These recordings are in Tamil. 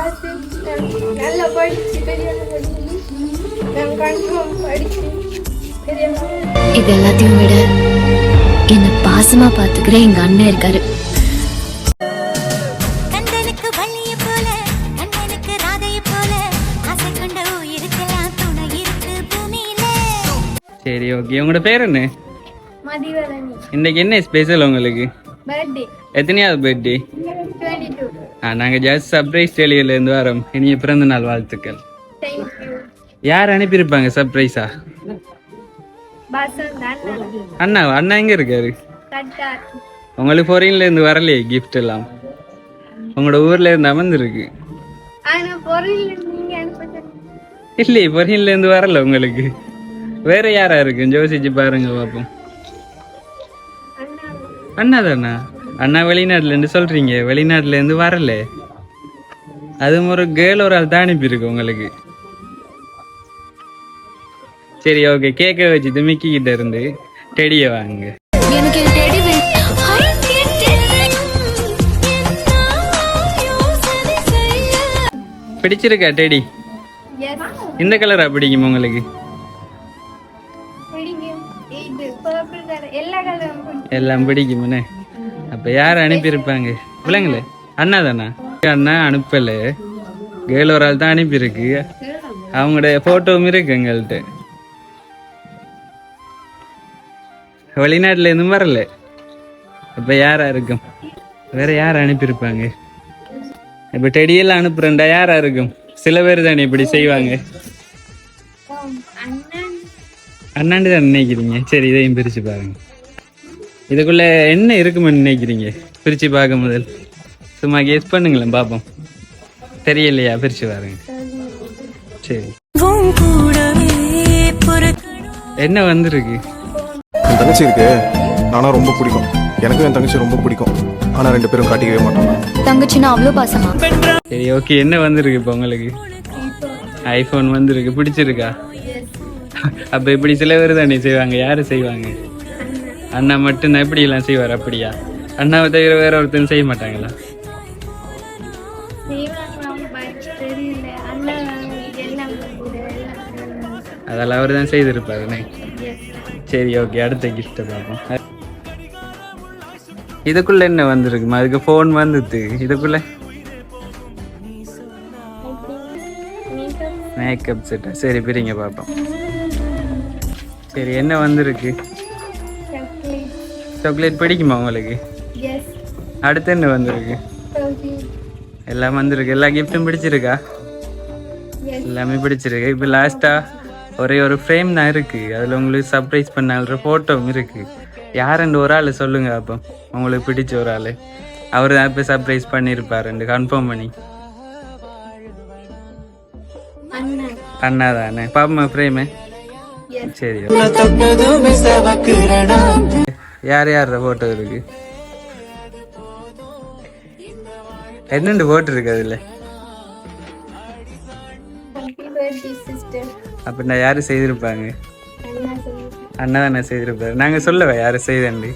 நான் நல்லா படிச்சு பெரிய நான் கன்ஃபார்ம் படிச்சு பெரிய இது எல்லாத்தையும் விட என்ன பாசமா பாத்துக்கிற எங்க அண்ணன் இருக்காரு. சரி ஓகே உங்களோட பேர் என்ன? இன்னைக்கு என்ன ஸ்பெஷல் உங்களுக்கு? எத்தனையாவது பர்த்டே நாங்கள் ஜஸ்ட் சர்ப்ரைஸ் டெலிவரிலேருந்து வரோம். இனிய பிறந்த நாள் வாழ்த்துக்கள். யார் அனுப்பியிருப்பாங்க சர்ப்ரைஸா அண்ணா. அண்ணா எங்கே இருக்காரு? உங்களுக்கு ஃபாரின்லேருந்து வரலையே gift எல்லாம். உங்களோட ஊரில் இருந்து அமர்ந்துருக்கு. இல்லையே ஃபாரின்லேருந்து வரல உங்களுக்கு. வேற யாரா இருக்கு? யோசிச்சு பாருங்க பார்ப்போம் அண்ணா தானா அண்ணா வெளிநாட்டுலேருந்து சொல்றீங்க வெளிநாட்டுலேருந்து வரல. அதுவும் ஒரு கேர்ள் ஒரு ஆள் தான் அனுப்பியிருக்கு உங்களுக்கு. சரி ஓகே கேக்க வச்சுட்டு மிக்கி கிட்ட இருந்து டெடியை வாங்க. பிடிச்சிருக்கா டெடி இந்த கலரா பிடிக்கும் உங்களுக்கு? எல்லாம் பிடிக்குமுண்ணே அப்ப யார் அனுப்பியிருப்பாங்க? பிள்ளைங்களே அண்ணா தானா? அண்ணா அனுப்பல. கேர்ள் ஒரு ஆள் தான் அனுப்பியிருக்கு. அவங்களோட போட்டோவும் இருக்கு எங்கள்கிட்ட வெளிநாட்டுல இருந்தும் வரல. அப்ப யாரா இருக்கும்? வேற யார் அனுப்பியிருப்பாங்க? இப்ப டெடியெல்லாம் அனுப்புறேன்டா. யாரா இருக்கும்? சில பேர் தானே இப்படி செய்வாங்க. அண்ணாண்டு தான் நினைக்கிறீங்க? சரி இதையும் பிரிச்சு பாருங்க. இதுக்குள்ள என்ன இருக்குமென்னு நினைக்கிறீங்க? பிரிச்சு பார்க்க முதல். சும்மா கெஸ் பண்ணுங்களேன் பார்ப்போம் தெரியலையா? பிரிச்சு பாருங்க. சரி. என்ன வந்திருக்கு? என் தங்கச்சி இருக்கு. நானா ரொம்ப பிடிக்கும். எனக்கும் என் தங்கச்சி ரொம்ப பிடிக்கும். ஆனா ரெண்டு பேரும் காட்டிக்கவே மாட்டோம் தங்கச்சின்னா அவ்வளோ பாசமா? சரி ஓகே என்ன வந்திருக்கு இப்போ உங்களுக்கு? ஐஃபோன் வந்திருக்கு. பிடிச்சிருக்கா? அப்ப இப்படி சில பேர் தானே செய்வாங்க. யாரு செய்வாங்க? அண்ணா மட்டும் தான் இப்படி எல்லாம் செய்வார் அப்படியா? அண்ணாவை தவிர வேற ஒருத்தரும் செய்ய மாட்டாங்களா? அதெல்லாம் அவர் தான் செய்திருப்பாருண்ணே சரி ஓகே அடுத்த கிஃப்ட்டை பார்ப்போம். இதுக்குள்ள என்ன வந்திருக்குமா? அதுக்கு ஃபோன் வந்துது. இதுக்குள்ள? மேக்கப் செட்டா சரி பிரிங்க பார்ப்போம். சரி என்ன வந்திருக்கு? சாக்லேட் பிடிக்குமா உங்களுக்கு? எஸ் அடுத்து என்ன வந்திருக்கு? எல்லாம் வந்திருக்கு. எல்லா கிஃப்ட்டும் பிடிச்சிருக்கா? எல்லாமே பிடிச்சிருக்கு. இப்போ லாஸ்டா ஒரே ஒரு ஃப்ரேம் தான் இருக்கு. அதில் உங்களுக்கு சர்ப்ரைஸ் பண்ண ஃபோட்டோவும் இருக்கு. யாருன்னு ஒரு ஆள் சொல்லுங்க அப்போ. உங்களுக்கு பிடிச்ச ஒரு ஆள். அவர் தான் இப்போ சர்ப்ரைஸ் பண்ணியிருப்பாருண்டு கன்ஃபார்ம் பண்ணி. அண்ணா. தானே? பாப்பா ஃப்ரேமு எஸ் சரி யார் யார் ஃபோட்டோ இருக்கு? என்னென்று ஃபோட்டோ இருக்கு அதில்? அப்படின்னா யார் செய்திருப்பாங்க? அண்ணா தானே செய்திருப்பாரு. நாங்கள் சொல்லவா யார் செய்தண்டி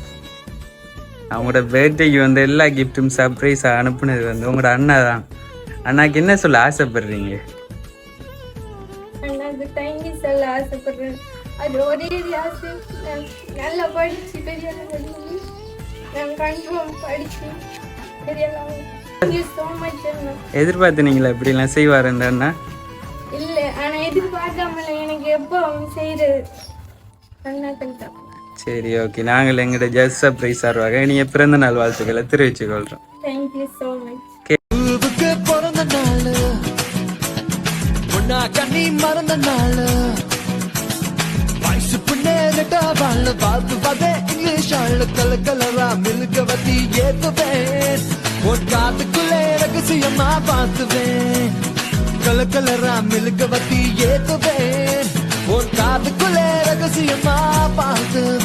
அவங்களோட பர்த்டேக்கு வந்து எல்லா கிஃப்ட்டும் சர்ப்ரைஸாக அனுப்புனது வந்து உங்களோட அண்ணா தான். அண்ணாக்கு என்ன சொல்ல ஆசைப்படுறீங்க? அது ஒரே ஆசை நான் நல்லா படிச்சு பெரிய ஆளாகி, நான் கன்ஃபார்ம் படிச்சு பெரிய தேங்க்யூ ஸோ மச் அண்ணா எதிர்பார்த்துனீங்களா இப்படிலாம் செய்வாருன்ற இல்லை ஆனால் எதிர்பார்க்காமல எனக்கு எப்போ அவன் தான். சரி ஓகே நாங்கள் எங்கள்கிட்ட ஜஸ்ட் சர்ப்ரைஸ் ஆடுவாங்க நீங்கள் பிறந்த நாள் வாழ்த்துக்களை தெரிவிச்சு கொள்கிறோம் தேங்க்யூ ஸோ மச் பூவுக்கு பிறந்த நாள். கேட்டா வாழ் பார்த்து பார்த்தே இங்கிலீஷ் ஆள் கல கலரா மில்க வத்தி ஏத்துவேன் உன் காத்துக்குள்ளே ரகசியமா பார்த்துவேன் கல கலரா மில்க வத்தி ஏத்துவேன் உன் காத்துக்குள்ளே ரகசியமா பார்த்துவேன்